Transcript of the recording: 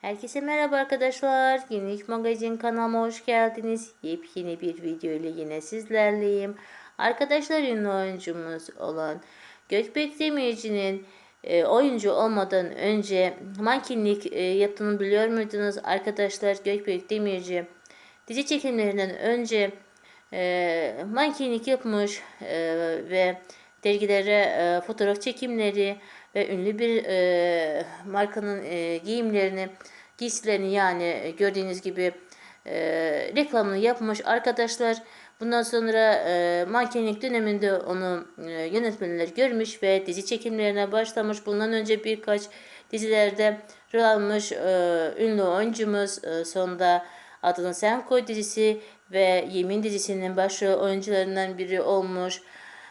Herkese merhaba arkadaşlar. Yenilik Magazin kanalıma hoş geldiniz. Yepyeni bir video ile yine sizlerleyim. Arkadaşlar ünlü oyuncumuz olan Gökbek Demirci'nin e, oyuncu olmadan önce mankenlik e, yaptığını biliyor muydunuz? Arkadaşlar Gökbek Demirci dizi çekimlerinden önce e, mankenlik yapmış e, ve dergilere e, fotoğraf çekimleri ve ünlü bir e, markanın e, giyimlerini, giysilerini yani e, gördüğünüz gibi e, reklamını yapmış arkadaşlar. Bundan sonra e, mankenlik döneminde onu e, yönetmenler görmüş ve dizi çekimlerine başlamış. Bundan önce birkaç dizilerde rol almış e, ünlü oyuncumuz e, sonunda Adını Sen Koy dizisi ve Yemin dizisinin başrol oyuncularından biri olmuş.